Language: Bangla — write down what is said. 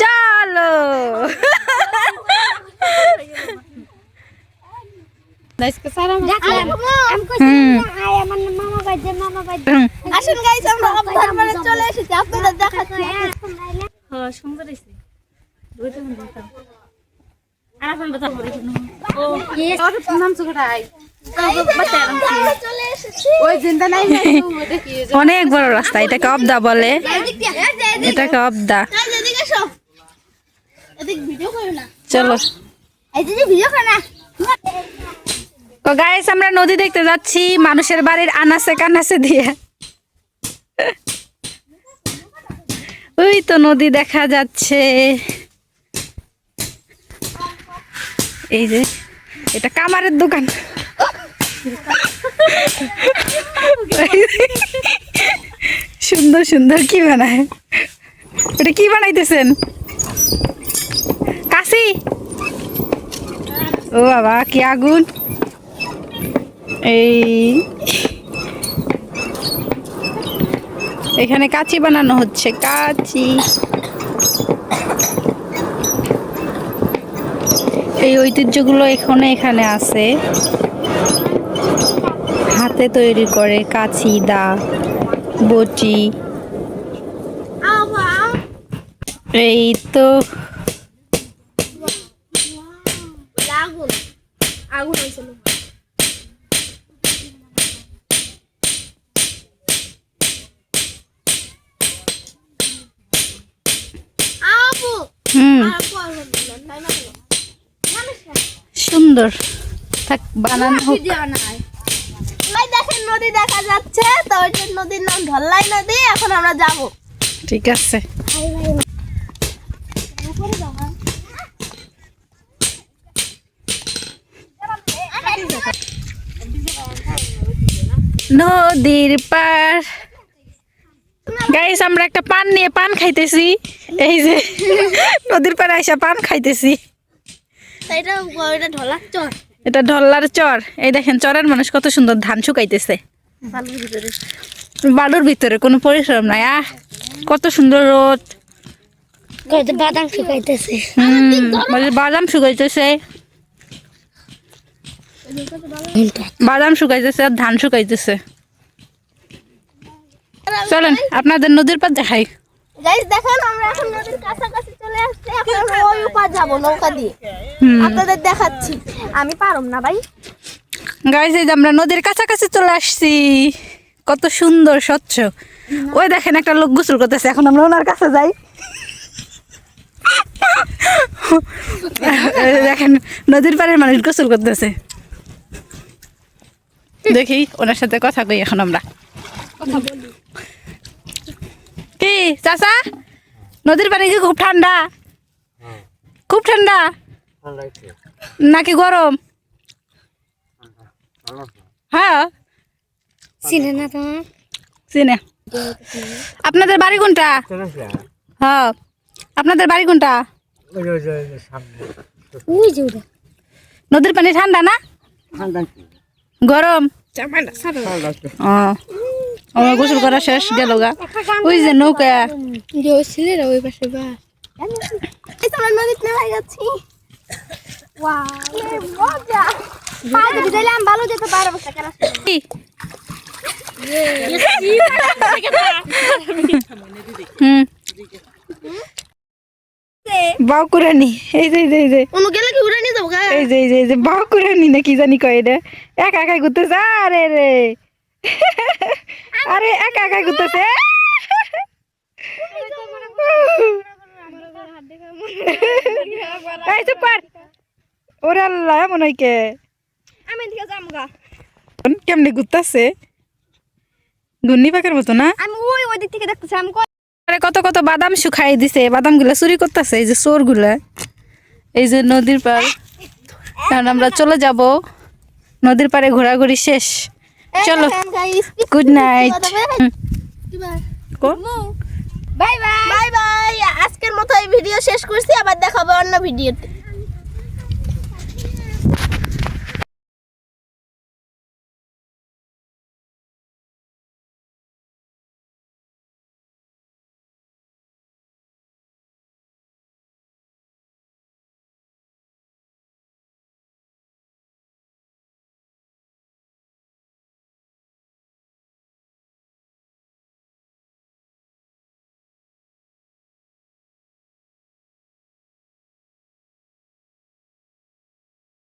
চলো। হুম হুম। আসুন গাইস আমরা অবধান মানে চলে এসেছি। আপনাদের দেখাচ্ছি। হ্যাঁ সুন্দর হয়েছে দুইটা মিনিট আর এখন কথা বলি। ও নাম সুখাই আমরা চলে অনেক বড় রাস্তা এটাকে অবদা। বলে এটাকে অবদা এই যে এদিকে এসো এদিক ভিডিও করো না চলো। তো গাইস আমরা নদী দেখতে যাচ্ছি মানুষের বাড়ির আনাসে কানাসে দিয়ে। ওই তো নদী দেখা যাচ্ছে। এই যে এটা কামারের দোকান। সুন্দর সুন্দর কি বানায়? এটা কি বানাইতেছেন? ও বাবা কি আগুন? এই। এখানে কাচি বানানো হচ্ছে কাচি। এই ঐতিহ্যগুলো এখনও এখানে আছে। হাতে তৈরি করে কাচি দা বটি। এই তো আগুন হয়েছিল। আপু হুম। আর পড়ো না না না সুন্দর। থাক বানানো হোক। দেখেন নদী দেখা যাচ্ছে তো ওইটা নদীর নাম ঢল্লাই নদী এখন আমরা যাব। ঠিক আছে। নদীর পার গাইস আমরা একটা পান নিয়ে পান খাইতেছি। এই যে নদীর পাড়ে আইসা পান খাইতেছি। এটা ঢলার চর। ঢল্লার চর। এই দেখেন চরের মানুষ কত সুন্দর ধান শুকাইতেছে। বালুর ভিতরে। কোনো পরিশ্রম নাই আহ! কত সুন্দর রোদ। বাদাম শুকাইতেছে। বাদাম শুকাইতেছে। বাদাম শুকাইতেছে আর ধান শুকাইতেছে। চলেন আপনাদের নদীর পার দেখাই। গাইস দেখেন আমরা এখন নদীর কাছাকাছি চলে আসছি। এখন আমরা ওই উপার যাব নৌকা দিয়ে। আপনাদের দেখাচ্ছি। আমি পারম না ভাই। গাইজ এই যে আমরা নদীর কাছাকাছি চলে আসছি। কত সুন্দর স্বচ্ছ। ওই দেখেন একটা লোক গোসল করতেছে। এখন আমরা ওনার কাছে যাই। দেখেন নদীর পাড়ের মানুষ গোসল করতেছে। দেখি ওনার সাথে কথা কই এখন আমরা। কি চাচা? নদীর পানি কি খুব ঠান্ডা? খুব ঠান্ডা? নাকি গরম? হ্যাঁ। চিনে না তোমার? চিনে। আপনাদের বাড়ি কোনটা? হ্যাঁ। আপনাদের বাড়ি কোনটা? ওই যে ওটা। নদীর পানি ঠান্ডা না? গরম। ও আমার গোসল করা শেষ গেল গা। ওই যে নৌকা। ছেলেরা ওই পাশে বা এই ভালো যেতে পারব? হুম। বাউকুরানি যে এই যে গেলে কি গা এই যে এই যে যে না কি জানি কয় এটা। একা একা ঘুরতেছে আরে রে। আরে একা একা ঘুরতেছে। এই চুপ কর। ওরে আল্লাহ মনে হয় কে? আমি এদিকে যাব গা। কেমনে ঘুরতেছে? ঘূর্ণি পাকের মতো না? আমি ওই ওই দিক থেকে দেখতেছি আমি কত কত বাদাম শুকাই দিছে বাদামগুলা চুরি করতেছে এই যে চোরগুলা এই যে নদীর পার কারণ আমরা চলে যাব। নদীর পাড়ে ঘোরাঘুরি শেষ। চলো good night bye bye bye bye আজকের মতো এই ভিডিও শেষ করছি আবার দেখাবো অন্য ভিডিওতে।